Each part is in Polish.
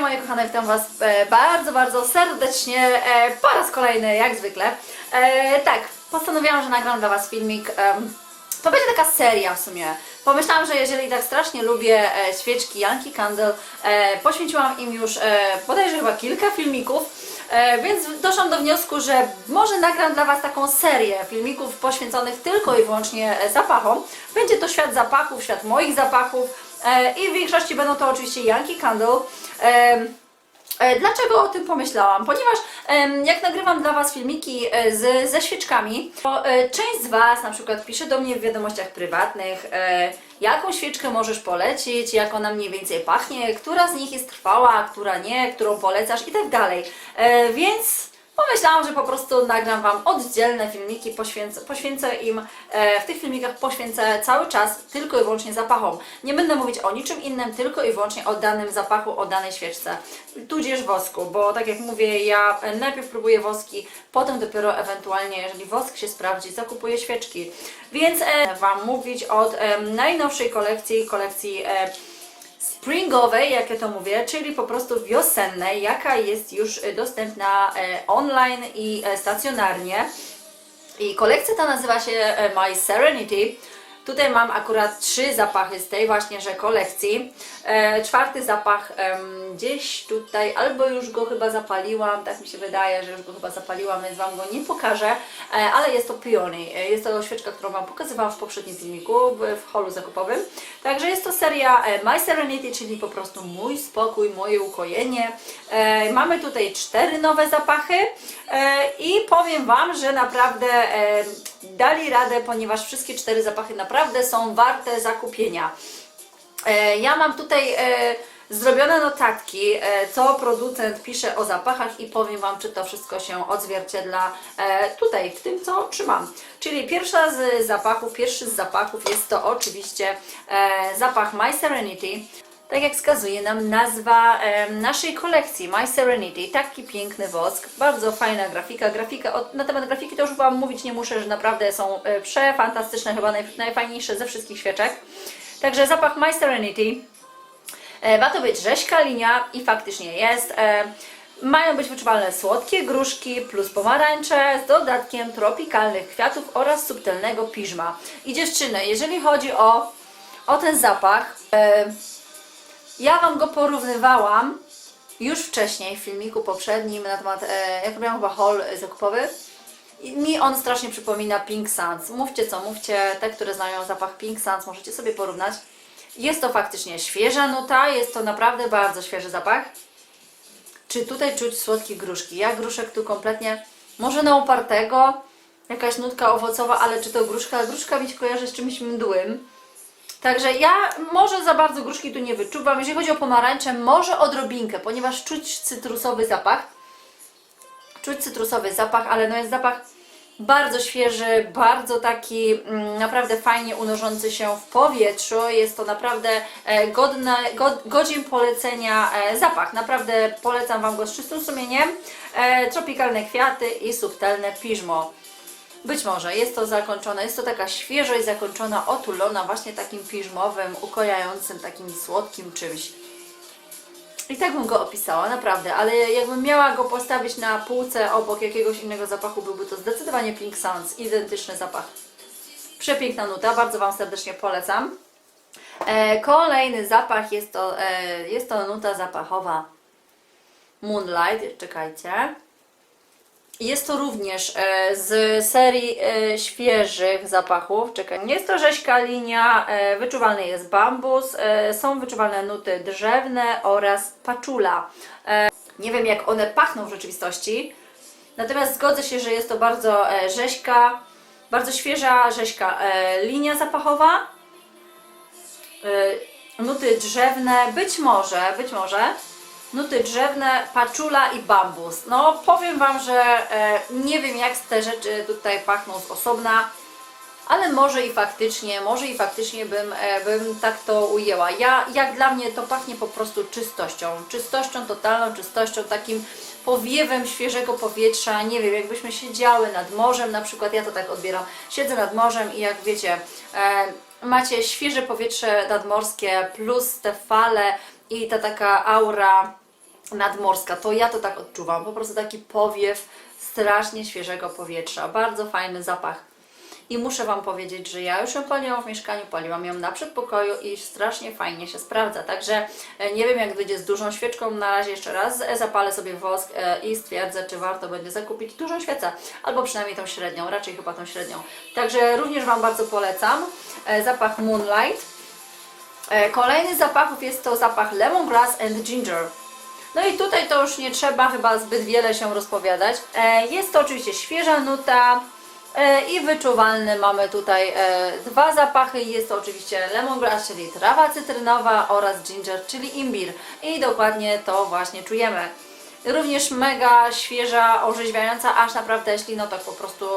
moje, moje kochane, witam Was e, bardzo, bardzo serdecznie e, po raz kolejny, jak zwykle. E, tak, postanowiłam, że nagram dla Was filmik. to będzie taka seria w sumie. Pomyślałam, że jeżeli tak strasznie lubię świeczki Yankee Candle, poświęciłam im już bodajże chyba kilka filmików, więc doszłam do wniosku, że może nagram dla Was taką serię filmików poświęconych tylko i wyłącznie zapachom. Będzie to świat zapachów, świat moich zapachów i w większości będą to oczywiście Yankee Candle. E, Dlaczego o tym pomyślałam? Ponieważ jak nagrywam dla Was filmiki e, z, ze świeczkami, to e, część z Was na przykład pisze do mnie w wiadomościach prywatnych, jaką świeczkę możesz polecić, jak ona mniej więcej pachnie, która z nich jest trwała, która nie, którą polecasz i tak dalej. Więc Pomyślałam, że po prostu nagram Wam oddzielne filmiki, poświęcę, poświęcę im, e, w tych filmikach poświęcę cały czas tylko i wyłącznie zapachom. Nie będę mówić o niczym innym, tylko i wyłącznie o danym zapachu, o danej świeczce, tudzież wosku, bo tak jak mówię, ja najpierw próbuję woski, potem dopiero ewentualnie, jeżeli wosk się sprawdzi, zakupuję świeczki. Więc e, Wam mówić od e, najnowszej kolekcji, kolekcji e, springowej, jak ja to mówię, czyli po prostu wiosennej, jaka jest już dostępna e, online i e, stacjonarnie. I kolekcja ta nazywa się e, My Serenity. Tutaj mam akurat trzy zapachy z tej właśnie kolekcji. E, czwarty zapach em, gdzieś tutaj, albo już go chyba zapaliłam, tak mi się wydaje, że już go chyba zapaliłam, więc Wam go nie pokażę, e, ale jest to Peony. E, Jest to świeczka, którą Wam pokazywałam w poprzednim filmiku w, w holu zakupowym. Także jest to seria e, My Serenity, czyli po prostu mój spokój, moje ukojenie. E, mamy tutaj cztery nowe zapachy e, i powiem Wam, że naprawdę e, dali radę, ponieważ wszystkie cztery zapachy naprawdę są warte zakupienia. E, Ja mam tutaj e, zrobione notatki, e, co producent pisze o zapachach i powiem Wam, czy to wszystko się odzwierciedla tutaj, w tym, co trzymam. Czyli pierwsza z zapachów, pierwszy z zapachów jest to oczywiście zapach My Serenity. Tak jak wskazuje nam nazwa e, naszej kolekcji My Serenity, taki piękny wosk, bardzo fajna grafika. grafika na temat grafiki to już Wam mówić nie muszę, że naprawdę są e, przefantastyczne, chyba naj, najfajniejsze ze wszystkich świeczek. Także zapach My Serenity. E, ma to być rzeźka linia i faktycznie jest. E, mają być wyczuwalne słodkie gruszki plus pomarańcze z dodatkiem tropikalnych kwiatów oraz subtelnego piżma. I dziewczyny, jeżeli chodzi o, o ten zapach, e, ja Wam go porównywałam już wcześniej w filmiku poprzednim na temat, e, jak robiłam chyba haul zakupowy. I mi on strasznie przypomina Pink Sands. Mówcie co, mówcie, te, które znają zapach Pink Sands, możecie sobie porównać. Jest to faktycznie świeża nuta, jest to naprawdę bardzo świeży zapach. Czy tutaj czuć słodkie gruszki? Ja gruszek tu kompletnie, może na upartego, jakaś nutka owocowa, ale czy to gruszka? Gruszka mi się kojarzy z czymś mdłym. Także ja może za bardzo gruszki tu nie wyczuwam. Jeżeli chodzi o pomarańcze, może odrobinkę, ponieważ czuć cytrusowy zapach. Czuć cytrusowy zapach, ale no jest zapach bardzo świeży, bardzo taki mm, naprawdę fajnie unoszący się w powietrzu. Jest to naprawdę e, godne, god, godzin polecenia e, zapach. Naprawdę polecam Wam go z czystym sumieniem. E, tropikalne kwiaty i subtelne piżmo. Być może jest to zakończone, jest to taka świeżość zakończona, otulona właśnie takim piżmowym, ukojającym, takim słodkim czymś. I tak bym go opisała, naprawdę, ale jakbym miała go postawić na półce obok jakiegoś innego zapachu, byłby to zdecydowanie Pink Sounds, identyczny zapach. Przepiękna nuta, bardzo Wam serdecznie polecam. E, kolejny zapach jest to, e, jest to nuta zapachowa Moonlight, czekajcie. Jest to również e, z serii e, świeżych zapachów. Czekaj, jest to rzeźka linia, e, wyczuwalny jest bambus, są wyczuwalne nuty drzewne oraz paczula. Nie wiem jak one pachną w rzeczywistości, natomiast zgodzę się, że jest to bardzo rzeźka, bardzo świeża rzeźka linia zapachowa. Nuty drzewne, być może, być może nuty drzewne, paczula i bambus. No powiem Wam, że e, nie wiem jak te rzeczy tutaj pachną z osobna, ale może i faktycznie, może i faktycznie bym, e, bym tak to ujęła. Ja, jak dla mnie to pachnie po prostu czystością, czystością, totalną czystością, takim powiewem świeżego powietrza, nie wiem, jakbyśmy siedziały nad morzem, na przykład ja to tak odbieram, siedzę nad morzem i jak wiecie, e, macie świeże powietrze nadmorskie plus te fale i ta taka aura nadmorska, to ja to tak odczuwam. Po prostu taki powiew strasznie świeżego powietrza. Bardzo fajny zapach. I muszę Wam powiedzieć, że ja już ją paliłam w mieszkaniu, paliłam ją na przedpokoju i strasznie fajnie się sprawdza. Także e, nie wiem, jak wyjdzie z dużą świeczką. Na razie jeszcze raz e, zapalę sobie wosk e, i stwierdzę, czy warto będzie zakupić dużą świecę, albo przynajmniej tą średnią, raczej chyba tą średnią. Także również Wam bardzo polecam zapach Moonlight. Kolejny z zapachów jest to zapach Lemongrass and Ginger. No i tutaj to już nie trzeba chyba zbyt wiele się rozpowiadać. E, Jest to oczywiście świeża nuta e, i wyczuwalny mamy tutaj e, dwa zapachy. Jest to oczywiście lemongrass, czyli trawa cytrynowa oraz ginger, czyli imbir. I dokładnie to właśnie czujemy. Również mega świeża, orzeźwiająca, aż naprawdę ślinotok po prostu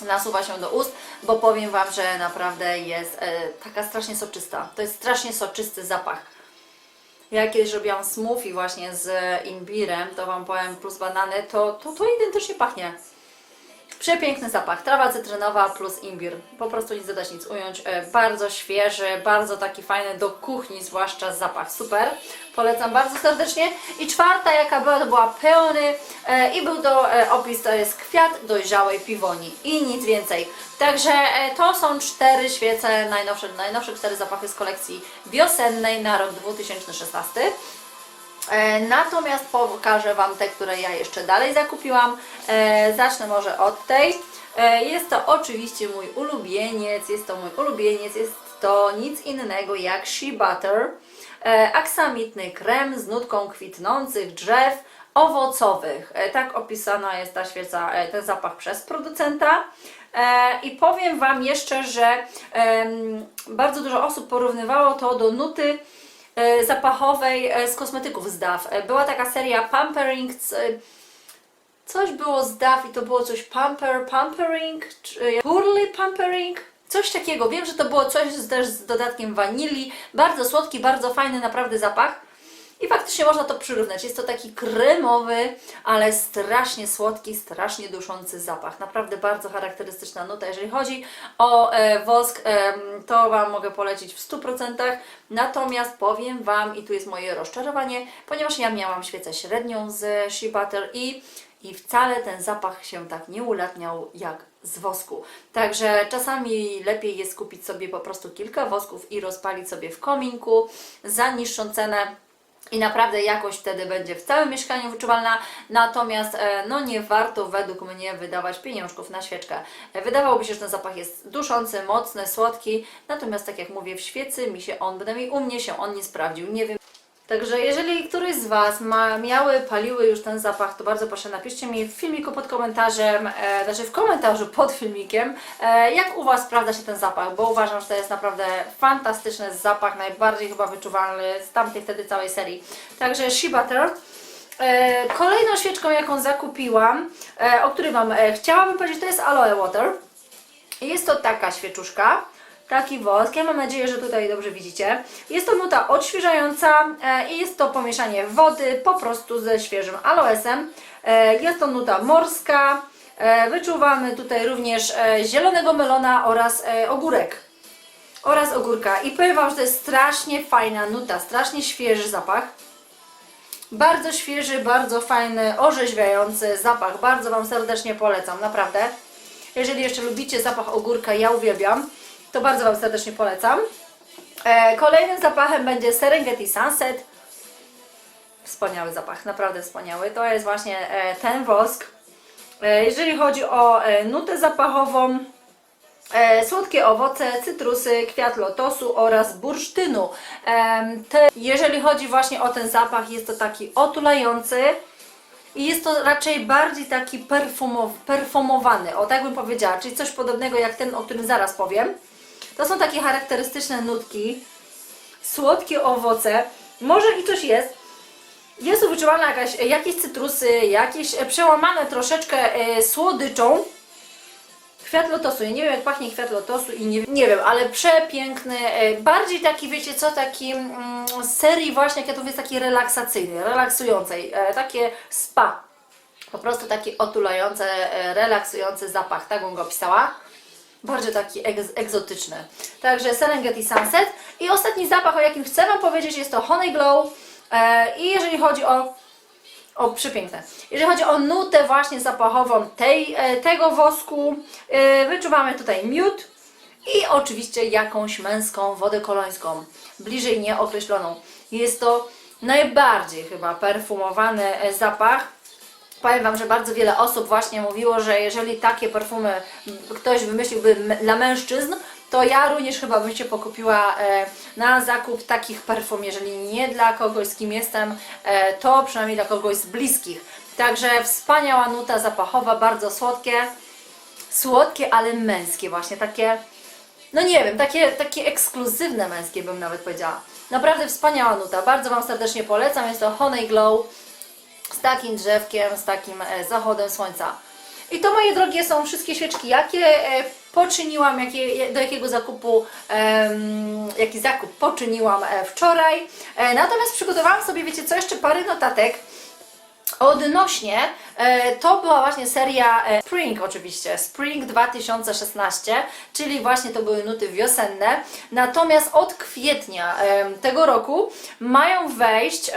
nasuwa się do ust, bo powiem Wam, że naprawdę jest taka strasznie soczysta. To jest strasznie soczysty zapach. Ja kiedyś robiłam smoothie właśnie z imbirem, to Wam powiem, plus banany, to, to, to identycznie pachnie. Przepiękny zapach, trawa cytrynowa plus imbir. Po prostu nic dodać, nic ująć. E, bardzo świeży, bardzo taki fajny do kuchni, zwłaszcza zapach. Super. Polecam bardzo serdecznie. I czwarta jaka była, to była peony e, i był to e, opis, to jest kwiat dojrzałej piwoni i nic więcej. Także to są cztery świece, najnowsze, najnowsze cztery zapachy z kolekcji wiosennej na rok 2016. E, Natomiast pokażę Wam te, które ja jeszcze dalej zakupiłam. E, zacznę może od tej. E, jest to oczywiście mój ulubieniec, jest to mój ulubieniec, jest to nic innego jak Shea Butter. Aksamitny krem z nutką kwitnących drzew owocowych. Tak opisana jest ta świeca, ten zapach przez producenta. I powiem Wam jeszcze, że bardzo dużo osób porównywało to do nuty zapachowej e, z kosmetyków z DAW. E, Była taka seria Pampering, coś było z DAW i to było coś Pamper, Pampering, Purely Pampering, coś takiego. Wiem, że to było coś też z dodatkiem wanilii, bardzo słodki, bardzo fajny naprawdę zapach. I faktycznie można to przyrównać. Jest to taki kremowy, ale strasznie słodki, strasznie duszący zapach. Naprawdę bardzo charakterystyczna nuta. Jeżeli chodzi o e, wosk, em, to Wam mogę polecić w 100%. Natomiast powiem Wam, i tu jest moje rozczarowanie, ponieważ ja miałam świecę średnią z Shea Butter i, i wcale ten zapach się tak nie ulatniał jak z wosku. Także czasami lepiej jest kupić sobie po prostu kilka wosków i rozpalić sobie w kominku za niższą cenę i naprawdę jakość wtedy będzie w całym mieszkaniu wyczuwalna, natomiast e, no nie warto według mnie wydawać pieniążków na świeczkę. E, Wydawałoby się, że ten zapach jest duszący, mocny, słodki, natomiast tak jak mówię, w świecy mi się on, bynajmniej u mnie się on nie sprawdził, nie wiem. Także jeżeli któryś z Was ma, miały, paliły już ten zapach, to bardzo proszę napiszcie mi w filmiku pod komentarzem, e, znaczy w komentarzu pod filmikiem, e, jak u Was sprawdza się ten zapach, bo uważam, że to jest naprawdę fantastyczny zapach, najbardziej chyba wyczuwalny z tamtej wtedy całej serii. Także Shea Butter. E, kolejną świeczką, jaką zakupiłam, e, o której Wam e, chciałabym powiedzieć, to jest Aloe Water. Jest to taka świeczuszka, taki wosk. Ja mam nadzieję, że tutaj dobrze widzicie. Jest to nuta odświeżająca e, i jest to pomieszanie wody po prostu ze świeżym aloesem. E, jest to nuta morska. E, wyczuwamy tutaj również zielonego melona oraz ogórek. Oraz ogórka. I powiem Wam, że to jest strasznie fajna nuta, strasznie świeży zapach. Bardzo świeży, bardzo fajny, orzeźwiający zapach. Bardzo Wam serdecznie polecam, naprawdę. Jeżeli jeszcze lubicie zapach ogórka, ja uwielbiam, to bardzo Wam serdecznie polecam. E, kolejnym zapachem będzie Serengeti Sunset. Wspaniały zapach, naprawdę wspaniały. To jest właśnie e, ten wosk. E, jeżeli chodzi o nutę zapachową, słodkie owoce, cytrusy, kwiat lotosu oraz bursztynu. Te, jeżeli chodzi właśnie o ten zapach, jest to taki otulający i jest to raczej bardziej taki perfumow, perfumowany, o tak bym powiedziała, czyli coś podobnego jak ten, o którym zaraz powiem. To są takie charakterystyczne nutki, słodkie owoce, może i coś jest, jest tu wyczuwalna jakaś, jakieś cytrusy, jakieś e, przełamane troszeczkę e, słodyczą, Kwiat lotosu. Ja nie wiem, jak pachnie kwiat lotosu i nie, nie wiem, ale przepiękny. e, Bardziej taki, wiecie co, taki mm, serii właśnie, jak ja to mówię, taki relaksacyjny, relaksującej. E, takie spa. Po prostu taki otulający, e, relaksujący zapach. Tak bym go opisała. Bardzo taki egz, egzotyczny. Także Serengeti Sunset. I ostatni zapach, o jakim chcę Wam powiedzieć, jest to Honey Glow. E, I jeżeli chodzi o o, przepiękne. Jeżeli chodzi o nutę właśnie zapachową tej, e, tego wosku, e, wyczuwamy tutaj miód i oczywiście jakąś męską wodę kolońską, bliżej nieokreśloną. Jest to najbardziej chyba perfumowany zapach. Powiem Wam, że bardzo wiele osób właśnie mówiło, że jeżeli takie perfumy ktoś wymyśliłby dla mężczyzn, to ja również chyba bym się pokupiła e, na zakup takich perfum, jeżeli nie dla kogoś, z kim jestem, e, to przynajmniej dla kogoś z bliskich. Także wspaniała nuta zapachowa, bardzo słodkie, słodkie, ale męskie właśnie, takie, no nie wiem, takie, takie ekskluzywne męskie bym nawet powiedziała. Naprawdę wspaniała nuta, bardzo Wam serdecznie polecam, jest to Honey Glow z takim drzewkiem, z takim e, zachodem słońca. I to moje drogie są wszystkie świeczki, jakie e, poczyniłam, jakie, do jakiego zakupu, em, jaki zakup poczyniłam e, wczoraj. Natomiast przygotowałam sobie, wiecie co, jeszcze parę notatek. Odnośnie, to była właśnie seria Spring oczywiście, Spring 2016, czyli właśnie to były nuty wiosenne. Natomiast od kwietnia tego roku mają wejść,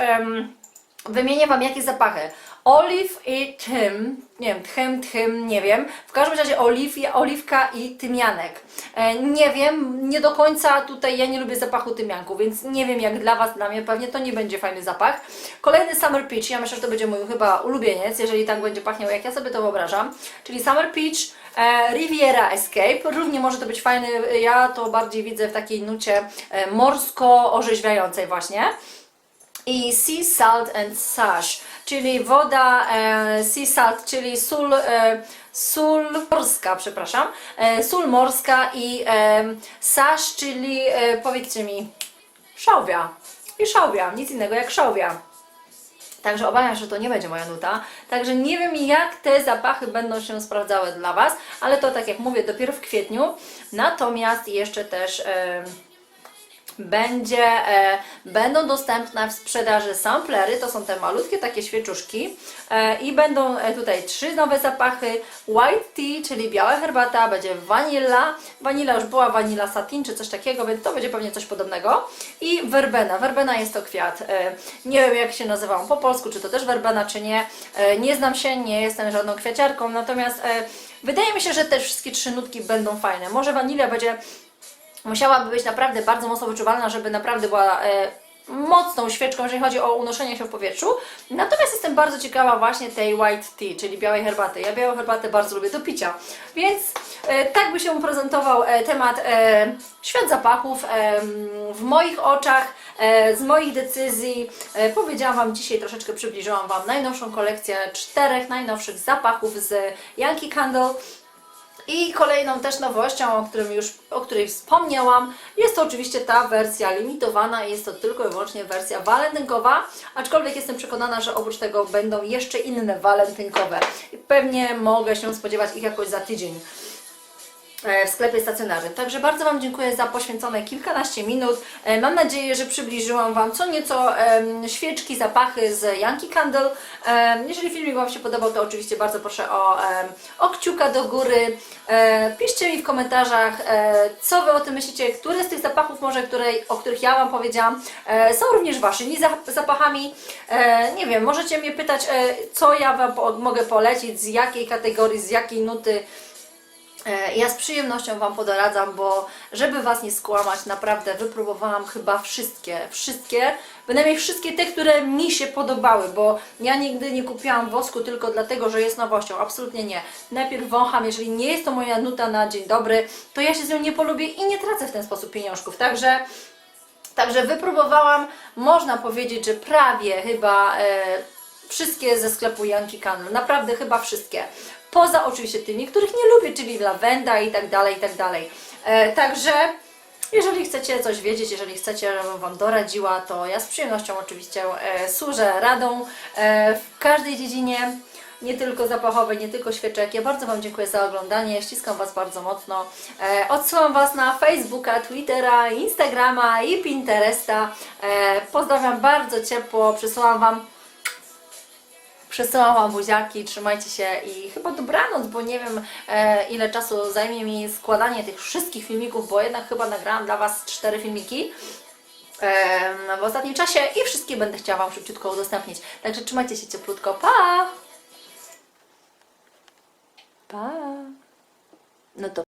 wymienię Wam jakie zapachy. Oliw i tym, nie wiem, tchem, tchem, nie wiem. W każdym razie oliw, oliwka i tymianek. E, nie wiem, nie do końca tutaj ja nie lubię zapachu tymianku, więc nie wiem jak dla Was, dla mnie pewnie to nie będzie fajny zapach. Kolejny Summer Peach, ja myślę, że to będzie mój chyba ulubieniec, jeżeli tak będzie pachniał jak ja sobie to wyobrażam. Czyli Summer Peach, e, Riviera Escape, równie może to być fajny, ja to bardziej widzę w takiej nucie e, morsko-orzeźwiającej właśnie i sea salt and sash, czyli woda e, sea salt, czyli sól, e, sól morska, przepraszam, e, sól morska i e, sash, czyli e, powiedzcie mi, szałwia. I szałwia, nic innego jak szałwia. Także obawiam się, że to nie będzie moja nuta. Także nie wiem, jak te zapachy będą się sprawdzały dla Was, ale to tak jak mówię, dopiero w kwietniu. Natomiast jeszcze też. E, będzie, e, będą dostępne w sprzedaży samplery, to są te malutkie takie świeczuszki e, i będą e, tutaj trzy nowe zapachy, white tea, czyli biała herbata, będzie vanilla, vanilla już była vanilla satin czy coś takiego, więc to będzie pewnie coś podobnego. I werbena, werbena jest to kwiat, e, nie wiem jak się nazywał po polsku, czy to też werbena czy nie, e, nie znam się, nie jestem żadną kwiaciarką, natomiast e, wydaje mi się, że te wszystkie trzy nutki będą fajne, może vanilla będzie musiałaby być naprawdę bardzo mocno wyczuwalna, żeby naprawdę była e, mocną świeczką, jeżeli chodzi o unoszenie się w powietrzu. Natomiast jestem bardzo ciekawa właśnie tej white tea, czyli białej herbaty. Ja białą herbatę bardzo lubię do picia. Więc e, tak by się prezentował e, temat e, świat zapachów e, w moich oczach, e, z moich decyzji. E, powiedziałam Wam dzisiaj, troszeczkę przybliżyłam Wam najnowszą kolekcję czterech najnowszych zapachów z Yankee Candle. I kolejną też nowością, o, którym już, o której wspomniałam, jest to oczywiście ta wersja limitowana jest to tylko i wyłącznie wersja walentynkowa, aczkolwiek jestem przekonana, że oprócz tego będą jeszcze inne walentynkowe. Pewnie mogę się spodziewać ich jakoś za tydzień w sklepie stacjonarnym. Także bardzo Wam dziękuję za poświęcone kilkanaście minut. E, Mam nadzieję, że przybliżyłam Wam co nieco świeczki, zapachy z Yankee Candle. Jeżeli filmik Wam się podobał, to oczywiście bardzo proszę o, o kciuka do góry. E, Piszcie mi w komentarzach, e, co Wy o tym myślicie, które z tych zapachów może, które, o których ja Wam powiedziałam, e, są również Waszymi zap- zapachami. E, Nie wiem, możecie mnie pytać, e, co ja Wam mogę polecić, z jakiej kategorii, z jakiej nuty. E, Ja z przyjemnością Wam podoradzam, bo żeby Was nie skłamać, naprawdę wypróbowałam chyba wszystkie, wszystkie, bynajmniej wszystkie te, które mi się podobały, bo ja nigdy nie kupiłam wosku tylko dlatego, że jest nowością, absolutnie nie. Najpierw wącham, jeżeli nie jest to moja nuta na dzień dobry, to ja się z nią nie polubię i nie tracę w ten sposób pieniążków, także... Także wypróbowałam, można powiedzieć, że prawie chyba e, wszystkie ze sklepu Yankee Candle. Naprawdę chyba wszystkie. Poza oczywiście tymi, których nie lubię, czyli lawenda i tak dalej, i tak dalej. E, także jeżeli chcecie coś wiedzieć, jeżeli chcecie, żebym Wam doradziła, to ja z przyjemnością oczywiście e, służę radą e, w każdej dziedzinie nie tylko zapachowej, nie tylko świeczek. Ja bardzo Wam dziękuję za oglądanie, ściskam Was bardzo mocno. E, odsyłam Was na Facebooka, Twittera, Instagrama i Pinteresta. E, pozdrawiam bardzo ciepło, przesyłam Wam Przesyłam Wam buziaki, trzymajcie się i chyba dobranoc, bo nie wiem e, ile czasu zajmie mi składanie tych wszystkich filmików, bo jednak chyba nagrałam dla Was cztery filmiki e, w ostatnim czasie i wszystkie będę chciała Wam szybciutko udostępnić. Także trzymajcie się cieplutko, pa! Pa! No to